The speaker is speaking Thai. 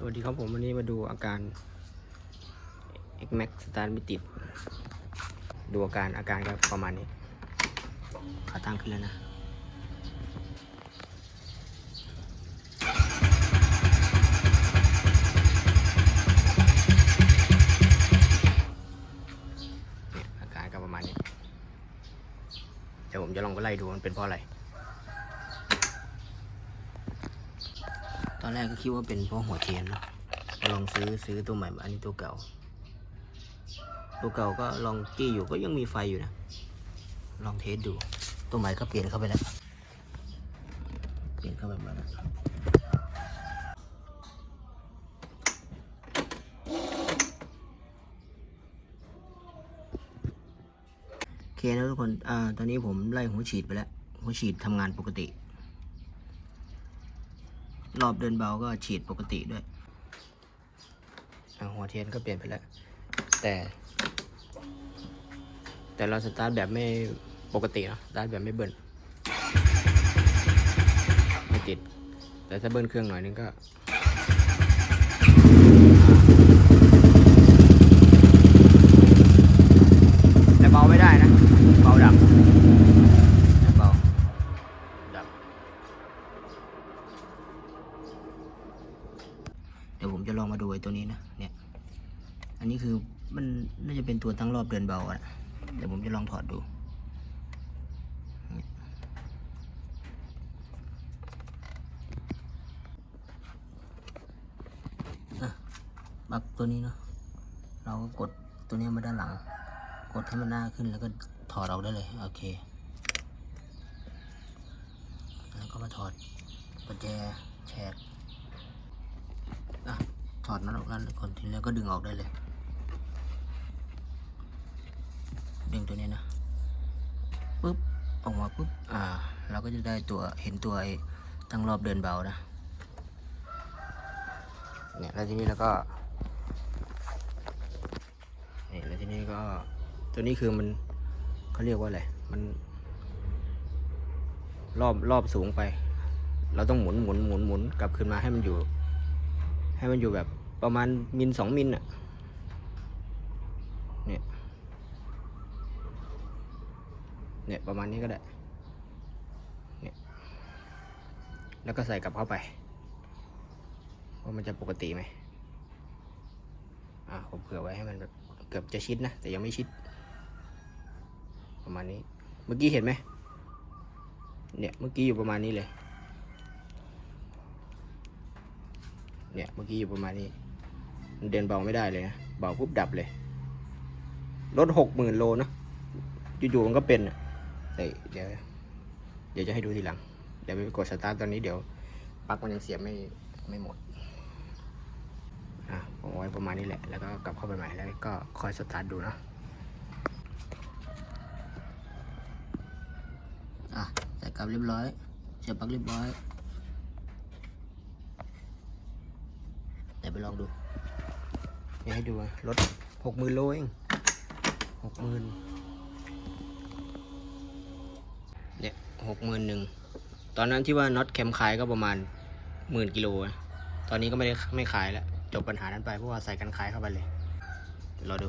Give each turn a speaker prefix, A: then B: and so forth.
A: สวัสดีครับผมวันนี้มาดูอาการ X Max สตาร์ไม่ติด ดูอาการอาการก็ประมาณนี้ ขาตั้งขึ้นแล้วนะเนี่ยอาการก็ประมาณนี้ เดี๋ยวผมจะลองไปไล่ดูมันเป็นเพราะอะไร อนแรกก็คิดว่าเป็นเพราะหัวเทียนเนาะลองซื้อซื้อตัวใหม่มาอันนี้ตัวเก่า ตัวเก่าก็ลองจี้อยู่ก็ยังมีไฟอยู่นะ ลองเทสดู ตัวใหม่ก็เปลี่ยนเข้าไปแล้ว เปลี่ยนเข้าไปมดแล้วโอเคนะทุกคน อ่า ตอนนี้ผมไล่หัวฉีดไปแล้ว หัวฉีดทำงานปกติ รอบเดินเบาก็ฉีดปกติด้วยหัวเทียนก็เปลี่ยนไปแล้ว แต่ แต่เราสตาร์ทแบบไม่ปกติเนะสตาร์ทแบบไม่เบิร์นไม่ติด แต่ถ้าเบิร์นเครื่องหน่อยนึงก็แต่เบาไม่ได้นะ เบาดับแต่เบา ดับ เดี๋ยวผมจะลองมาดูไอ้ตัวนี้นะ เนี่ย อันนี้คือมันน่าจะเป็นตัวทั้งรอบเดินเบาอะเดี๋ยวผมจะลองถอดดูเนี่ยอะปรับตัวนี้เนาะ เราก็กดตัวนี้มาด้านหลัง กดให้มันหน้าขึ้นแล้วก็ถอดออกได้เลย โอเค แล้วก็มาถอดกุญแจแฉกอะถอดนั้นออกแล้วก่อนทีแล้วก็ดึงออกได้เลย ดึงตัวนี้นะปุ๊บออกมาปุ๊บอ่า เราก็จะได้ตัวเห็นตัวไอ้ตั้งรอบเดินเบานะเนี่ยแล้วทีนี้เราก็เนี่ยแล้วทีนี้ก็ตัวนี้คือมันเขาเรียกว่าอะไรมันรอบรอบสูงไป เราต้องหมุนหมุนหมุนหมุนกลับคืนมาให้มันอยู่ ให้มันอยู่แบบประมาณมิลสองมิลอะเนี่ย เนี่ยประมาณนี้ก็ได้เนี่ยแล้วก็ใส่กลับเข้าไปว่ามันจะปกติไหมอ่าผมเผื่อไว้ให้มันแบบเกือบจะชิดนะ แต่ยังไม่ชิด ประมาณนี้เมื่อกี้เห็นไหมเนี่ยเมื่อกี้อยู่ประมาณนี้เลยเนี่ยเมื่อกี้อยู่ประมาณนี้มันเดินเบาไม่ได้เลยนะเบาปุ๊บดับเลยรถหกหมื่นโลนะอยู่ๆมันก็เป็นอะ เดี๋ยวเดี๋ยวจะให้ดูทีหลัง เดี๋ยวไปกดสตาร์ทตอนนี้เดี๋ยวปลั๊กมันยังเสียบไม่ไม่หมดอะผมเอาไว้ประมาณนี้แหละ แล้วก็กลับเข้าไปใหม่แล้วก็คอยสตาร์ทดูนะอะใส่กลับเรียบร้อยเสียบปลั๊กเรียบร้อยเดี๋ยวไปลองดูนี่ให้ดูรถหกหมื่นโลเองหกหมื่นเนี่ย หกหมื่นหนึ่งตอนนั้นที่ว่าน็อตแคมขายก็ประมาณหมื่นกิโลนะตอนนี้ก็ไม่ได้ไม่ขายแล้ว จบปัญหานั้นไปเพราะว่าใส่กันขายเข้าไปเลยเรอดู